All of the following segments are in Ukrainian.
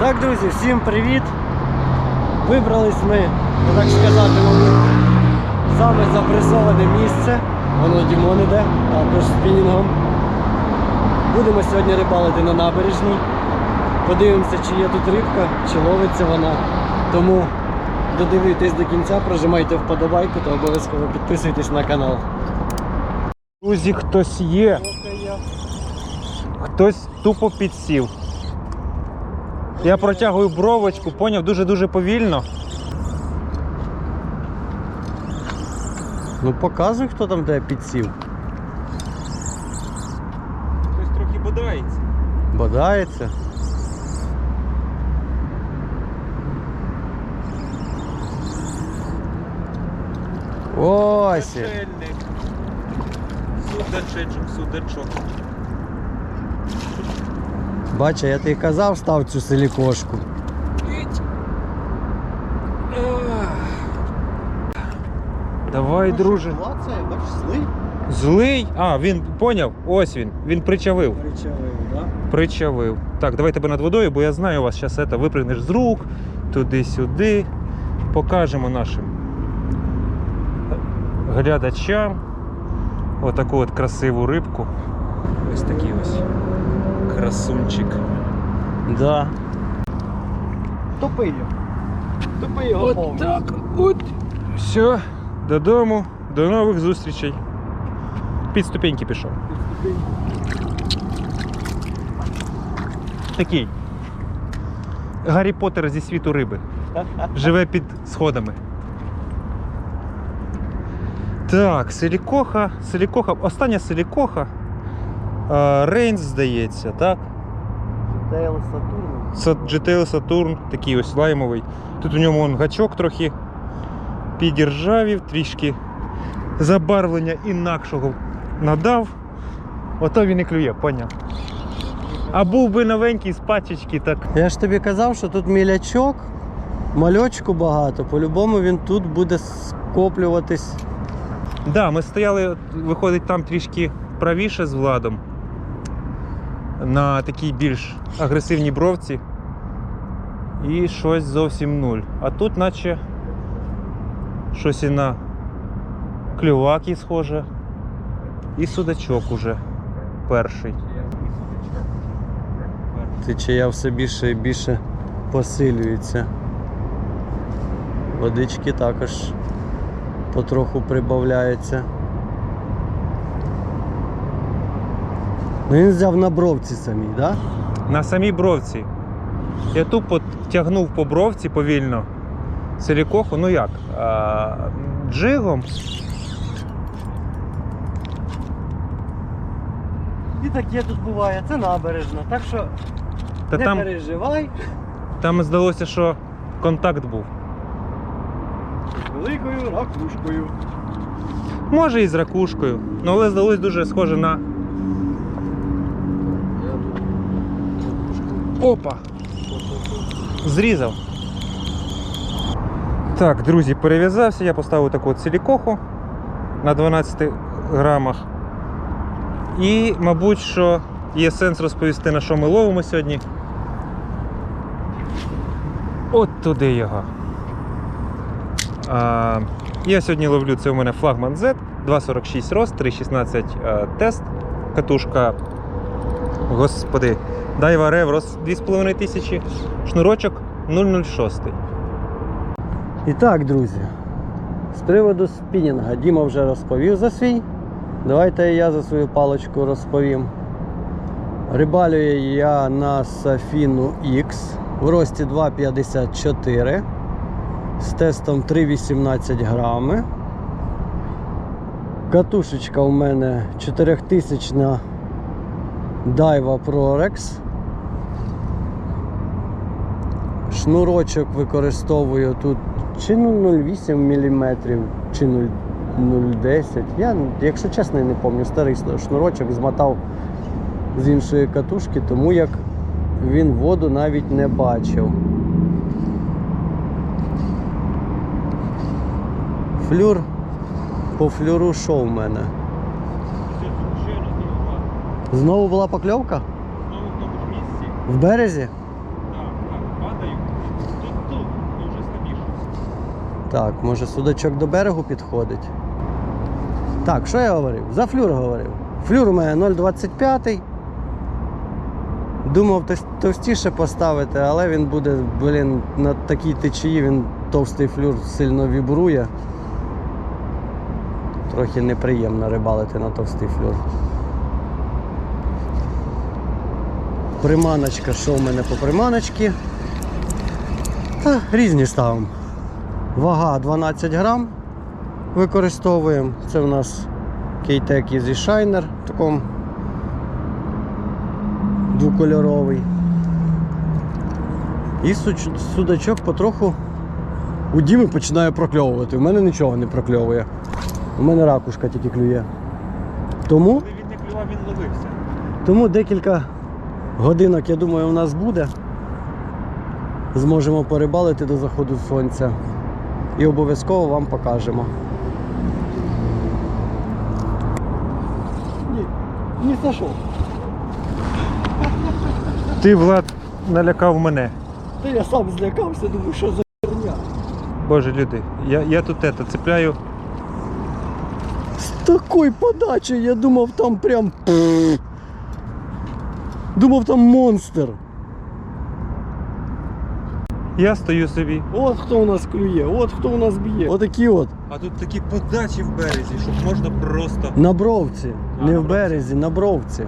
Так, друзі, всім привіт! Вибрались ми, так сказати, саме запресоване місце. Воно Дімон іде, також з спінінгом. Будемо сьогодні рибалити на набережній. Подивимося, чи є тут рибка, чи ловиться вона. Тому додивитесь до кінця, прожимайте вподобайку та обов'язково підписуйтесь на канал. Друзі, хтось є, хтось тупо підсів. Я протягую бровочку, поняв, дуже-дуже повільно. Ну показуй, хто там тебе підсів. Хтось трохи бодається. Бодається. Ось. Судачечок, судачок. Бача, я тобі казав, став цю силікошку. Давай, друже. Злий. Злий? А, він поняв. Ось він. Він причавив. Причавив, да? Причавив. Так, давай тебе над водою, бо я знаю у вас зараз це випрыгнеш з рук, туди-сюди. Покажемо нашим глядачам отаку от красиву рибку. Ось такий ось красунчик. Да. Топи його. Топи його повністю. от. Все, додому, до нових зустрічей. Під ступеньки пішов. Такий. Гаррі Поттер зі світу риби. Живе під сходами. Так, силікоха. Силікоха. Остання силікоха. Рейнс, здається, так? Тейл Сатурн. GTL Saturn, такий ось лаймовий. Тут у ньому он гачок трохи підіржавів, трішки забарвлення інакшого надав. Ото він і клює, поняв. А був би новенький з пачечки, так. Я ж тобі казав, що тут мілячок, мальочку багато. По-любому він тут буде скоплюватись. Да, ми стояли, виходить, там трішки правіше з владом. На такій більш агресивній бровці. І щось зовсім нуль. А тут, наче щось і на клюваки схоже. І судачок уже перший. Течія все більше і більше посилюється. Водички також потроху прибавляється. Ну, Він взяв на бровці самій, так? Да? На самій бровці. Я тупо тягнув по бровці повільно силікоху, ну як? А, джигом. І таке тут буває, це набережна. Так що Та не там, переживай. там здалося, що контакт був. З великою ракушкою. Може і з ракушкою, ну але здалось дуже схоже на. Опа! Зрізав. Так, друзі, перев'язався, я поставив таку от на 12 грамах. І, мабуть, що є сенс розповісти, на що ми ловимо сьогодні. От туди його. А, я сьогодні ловлю це у мене флагман Z, 2,46 рост, 3,16 е, тест. Катушка. Господи. Дайва Реврос 2500, шнурочок 006. І так, друзі, з приводу спінінга Діма вже розповів за свій. Давайте я за свою паличку розповім. Рибалюю я на Сафіну X в рості 2,54 з тестом 3,18 грами. Катушечка у мене 4000 Daiwa Prorex. Шнурочок використовую тут чи 0,08 мм, чи 0,010. Я, якщо чесно, я не пам'ятаю, старий шнурочок змотав з іншої катушки, тому як він воду навіть не бачив. Флюр по флюру що в мене? Знову була покльовка? Знову в місці. В березі? Так, так. Так, може судачок до берегу підходить. Так, що я говорив? За флюр говорив. Флюр у мене 0,25. Думав товстіше поставити, але він буде, блін, на такій течії він товстий флюр сильно вібрує. Трохи неприємно рибалити на товстий флюр. Приманочка, що в мене по приманочці? Та різні ставимо. Вага 12 грам використовуємо. Це в нас Кейтек Easy Shiner в такому двокольоровий. І судачок потроху у Діми починає прокльовувати. У мене нічого не прокльовує. У мене ракушка тільки клює. Тому Коли він не клював, він ловився. тому декілька годинок, я думаю, у нас буде. Зможемо порибалити до заходу сонця. І обов'язково вам покажемо. Ні, не зайшов. Ти, Влад, налякав мене. Та я сам злякався, думаю, що за херня. Боже, люди, я, я тут это, цепляю. З такою подачею я думав там прям. Думав там монстр. Я стою собі. От хто у нас клює, от хто у нас б'є. Отакі от. А тут такі подачі в березі, щоб можна просто. На бровці. А, не на в бровці. березі, на бровці.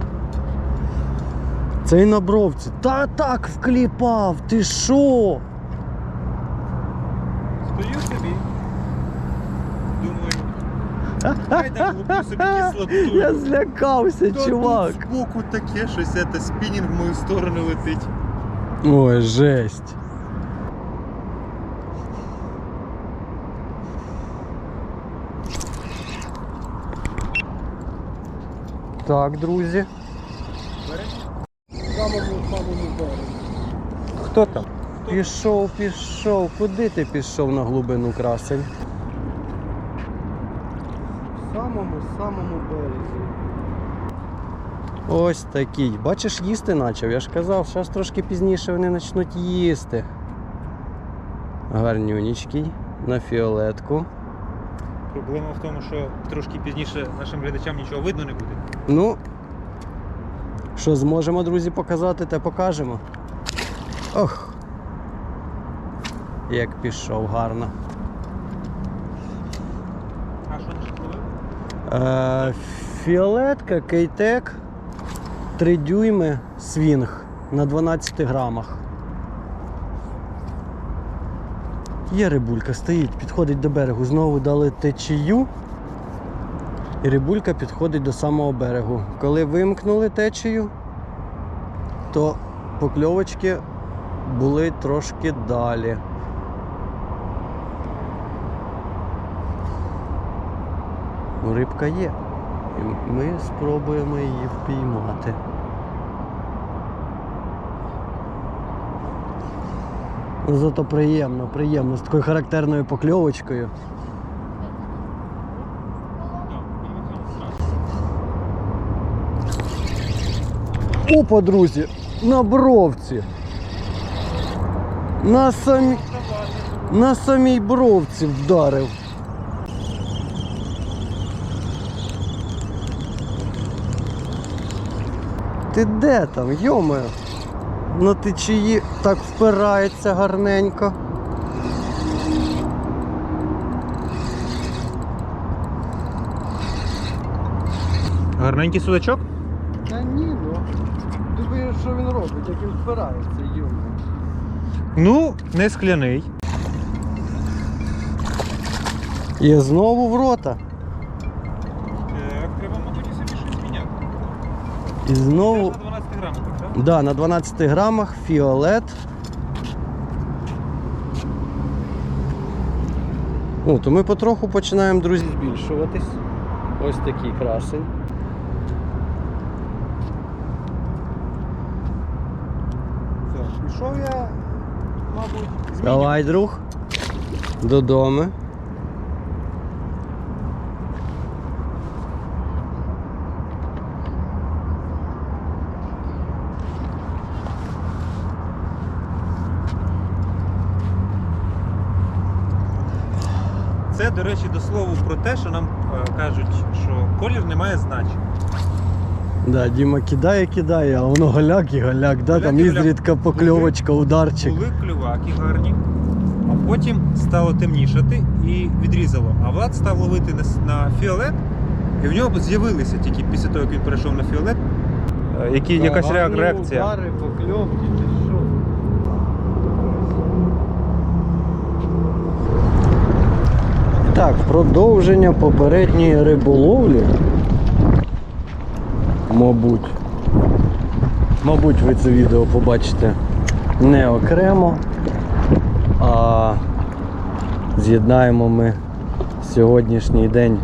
Це і на бровці. Та так вкліпав, ти що? Стою собі. Думаю. Дай дам луплю собі кислоту. Я злякався, Та чувак. Тут збоку таке щось, це спінінг в мою сторону летить. Ой, жесть. Так, друзі. Хто там? Пішов, пішов. Куди ти пішов на глибину красень? В самому самому березі. Ось такий. Бачиш, їсти почав. Я ж казав, зараз трошки пізніше вони почнуть їсти. Гарнюнічкий на фіолетку. Проблема в тому, що трошки пізніше нашим глядачам нічого видно не буде. Ну, що зможемо, друзі, показати, те покажемо. Ох. Як пішов гарно. А що наш? Е, фіолетка, кейтек, 3 дюйми, свінг на 12 грамах. Є рибулька, стоїть, підходить до берегу. Знову дали течію. І рибулька підходить до самого берегу. Коли вимкнули течію, то покльовочки були трошки далі. Рибка є. І ми спробуємо її впіймати. Зато приємно, приємно, з такою характерною покльовочкою. Опа, друзі, на бровці. На самій, на самій бровці вдарив. Ти де там, йомаю? На течії так впирається гарненько. Гарненький судачок? Та ні, ну. Думаю, що він робить, як він впирається, йомаю. Ну, не скляний. І знову в рота. Так, треба, мабуть, і собі щось міняти. І знову. Теж на 12 грамах, так? Да, на 12 грамах фіолет. О, то ми потроху починаємо, друзі, збільшуватись. Ось такий красень. Все, пішов я, мабуть, змінювати. Давай, друг. Додому. Це, до речі, до слову про те, що нам е, кажуть, що колір не має значення. Да, Діма кидає, кидає, а воно голяк і голяк, да? Голяк там і голяк. ізрідка покльовочка, ударчик. Були клюваки гарні, а потім стало темнішати і відрізало. А Влад став ловити на, на фіолет, і в нього з'явилися тільки після того, як він перейшов на фіолет. е, Які, якась реакція. Удари, покльовки, ти що? Так, продовження попередньої риболовлі. Мабуть. Мабуть, ви це відео побачите не окремо, а з'єднаємо ми сьогоднішній день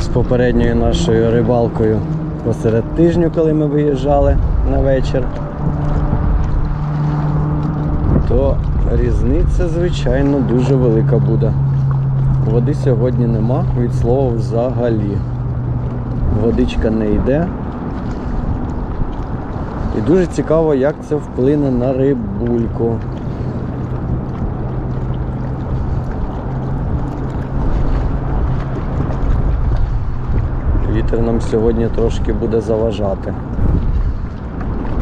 з попередньою нашою рибалкою посеред тижню, коли ми виїжджали на вечір. То різниця, звичайно, дуже велика буде. Води сьогодні нема, від слова взагалі. Водичка не йде. І дуже цікаво, як це вплине на рибульку. Вітер нам сьогодні трошки буде заважати.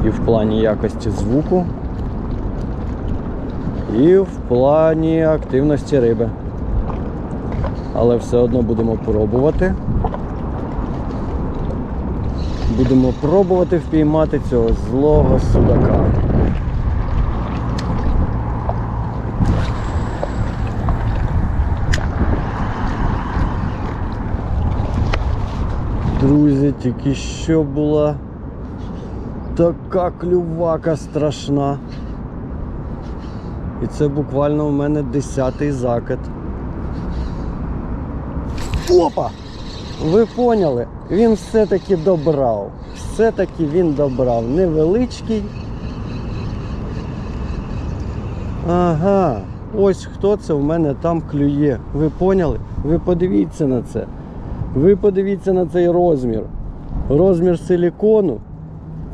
І в плані якості звуку, і в плані активності риби. Але все одно будемо пробувати. Будемо пробувати впіймати цього злого судака. Друзі, тільки що була така клювака страшна. І це буквально у мене десятий закид. Опа! Ви поняли? Він все-таки добрав. Все-таки він добрав. Невеличкий. Ага. Ось хто це в мене там клює. Ви поняли? Ви подивіться на це. Ви подивіться на цей розмір. Розмір силікону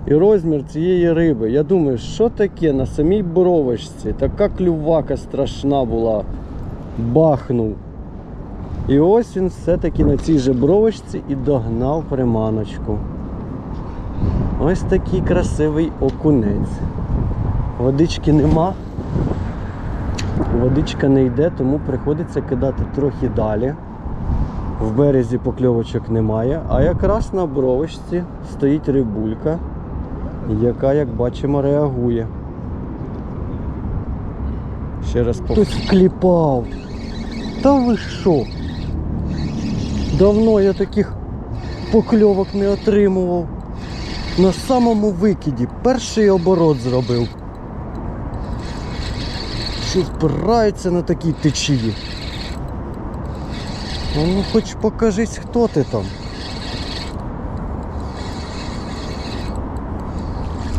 і розмір цієї риби. Я думаю, що таке на самій боровочці? Така клювака страшна була. Бахнув. І ось він все-таки на цій же бровочці і догнав приманочку. Ось такий красивий окунець. Водички нема. Водичка не йде, тому приходиться кидати трохи далі. В березі покльовочок немає, а якраз на бровочці стоїть рибулька, яка, як бачимо, реагує. Ще раз Хтось вкліпав. Та ви що? Давно я таких покльовок не отримував. На самому викиді перший оборот зробив. Що впирається на такій течії. Ну хоч покажись, хто ти там.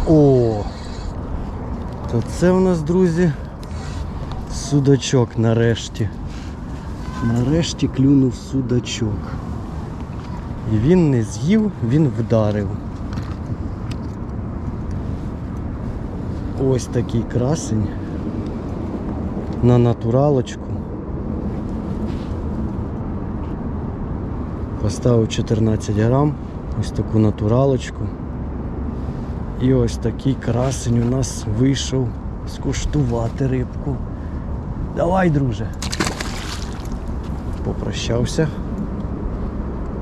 О! То це в нас, друзі, судачок нарешті. Нарешті клюнув судачок. І він не з'їв, він вдарив. Ось такий красень на натуралочку. Поставив 14 грам, ось таку натуралочку. І ось такий красень у нас вийшов скуштувати рибку. Давай, друже. Попрощався,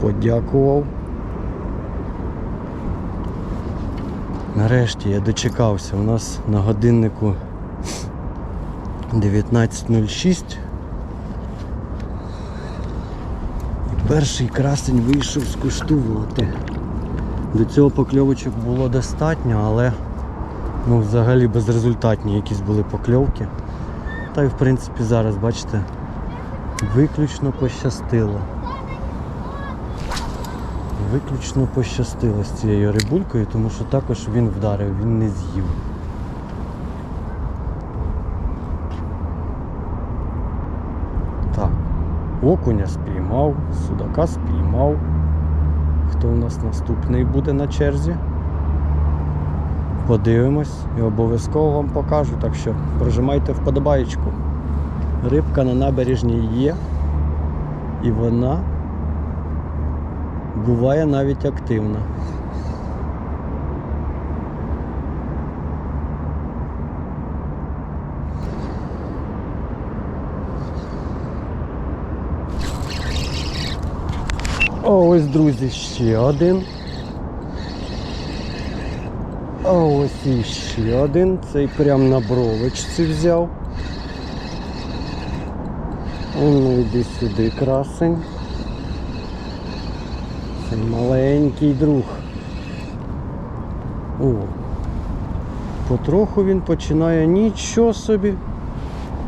подякував. Нарешті я дочекався. У нас на годиннику 19.06. І перший красень вийшов скуштувати. До цього покльовочок було достатньо, але ну, взагалі безрезультатні якісь були покльовки. Та й в принципі зараз, бачите, виключно пощастило. Виключно пощастило з цією рибулькою, тому що також він вдарив, він не з'їв. Так, окуня спіймав, судака спіймав. Хто у нас наступний буде на черзі? Подивимось і обов'язково вам покажу, так що прожимайте вподобаєчку. Рибка на набережній є. І вона буває навіть активна. Ось, друзі, ще один. А ось іще один. Цей прям на бровочці взяв. Ну йди сюди, красень. Цей маленький друг. О. Потроху він починає нічого собі.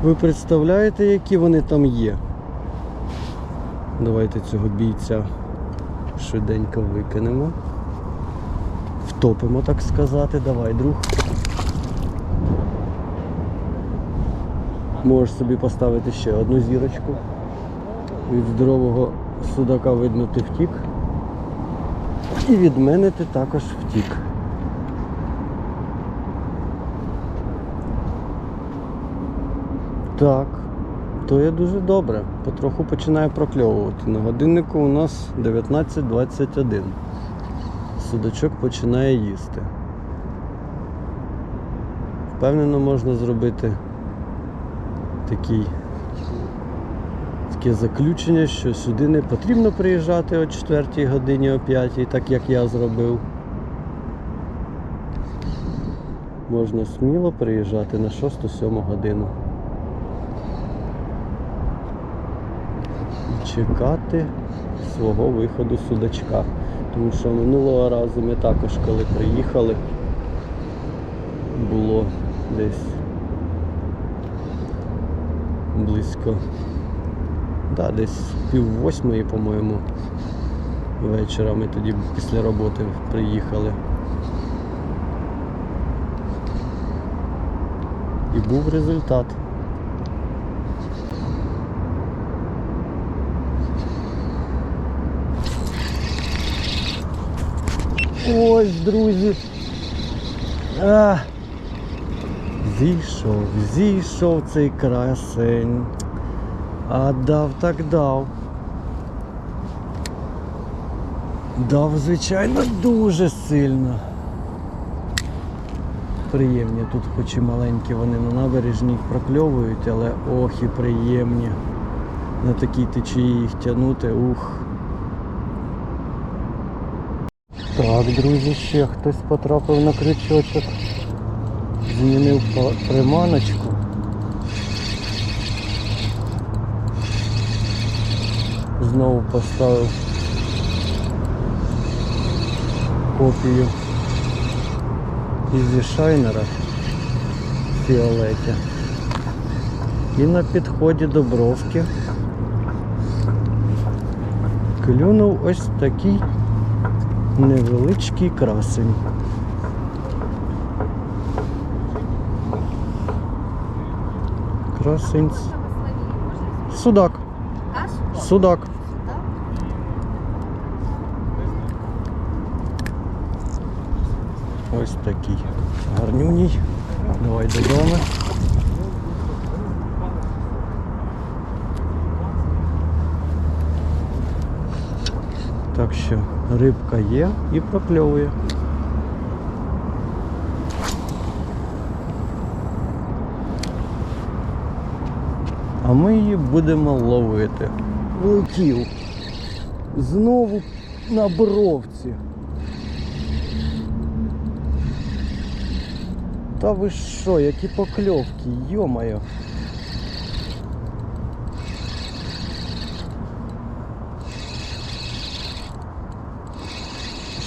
Ви представляєте, які вони там є? Давайте цього бійця швиденько викинемо. Втопимо, так сказати. Давай, друг. Можеш собі поставити ще одну зірочку. Від здорового судака видно ти втік. І від мене ти також втік. Так, то є дуже добре. Потроху починає прокльовувати. На годиннику у нас 19.21. Судачок починає їсти. Впевнено, можна зробити такий, таке заключення, що сюди не потрібно приїжджати о 4 годині, о 5, так як я зробив. Можна сміло приїжджати на 6-7 годину. І чекати свого виходу судачка. Тому що минулого разу ми також, коли приїхали, було десь близько, да, десь пів восьмої, по-моєму, вечора ми тоді після роботи приїхали. І був результат. Ось, друзі. А, зійшов, зійшов цей красень. А дав так дав. Дав, звичайно, дуже сильно. Приємні тут хоч і маленькі вони на набережні їх прокльовують, але ох і приємні. На такій течії їх тягнути, ух. Так, друзі, ще хтось потрапив на крючочок. Змінив приманочку. Знову поставив копію ізі шайнера в фіолеті. І на підході до бровки клюнув ось такий невеличкий красень. Красень. Судак. Судак. Ось такий гарнюній. Давай додому. Так що рибка є і прокльовує. А ми її будемо ловити. Влетів. Знову на бровці. Та ви що, які покльовки, йомаю.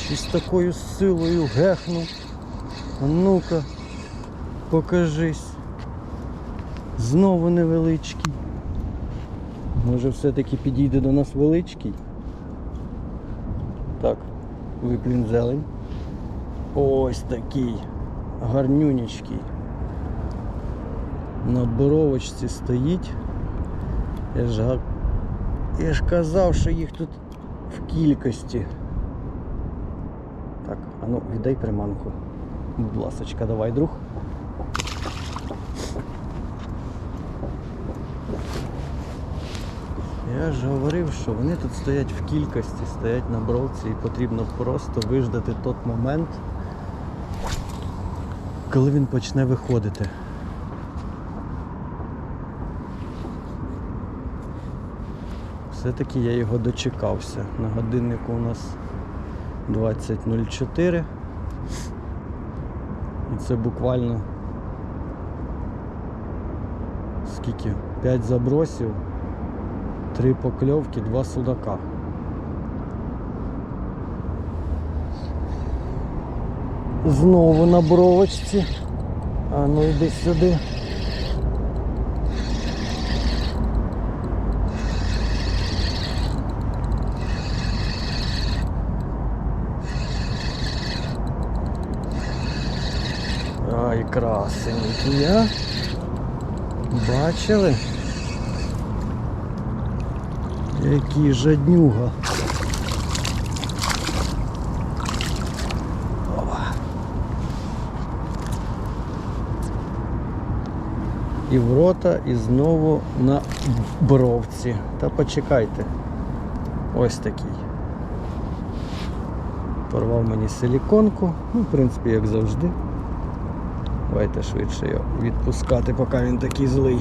Щось такою силою гехнув. А ну-ка, покажись. Знову невеличкий. Може все-таки підійде до нас величкий? Так, виплін зелень. Ось такий гарнюнічкий. На боровочці стоїть. Я ж, я ж казав, що їх тут в кількості. Так, а ну віддай приманку. Будь ласочка, давай, друг. Я ж говорив, що вони тут стоять в кількості, стоять на бровці і потрібно просто виждати той момент, коли він почне виходити. Все-таки я його дочекався. На годиннику у нас 20.04. І це буквально скільки? 5 забросів, 3 покльовки, 2 судака. Знову на бровочці. А ну йди сюди. Ай, красенький, а? Бачили? Який жаднюга. І в рота, і знову на бровці. Та почекайте. Ось такий. Порвав мені силіконку. Ну, в принципі, як завжди. Давайте швидше його відпускати, поки він такий злий.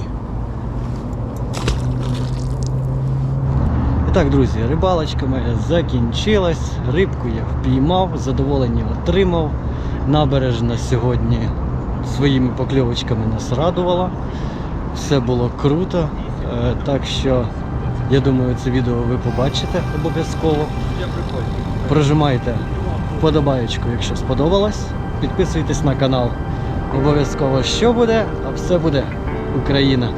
Так, друзі, рибалочка моя закінчилась. Рибку я впіймав, задоволення отримав. Набережна сьогодні своїми покльовочками нас радувала. Все було круто. Е, Так що я думаю, це відео ви побачите обов'язково. Прожимайте вподобаєчку, якщо сподобалось. Підписуйтесь на канал. Обов'язково що буде, а все буде Україна.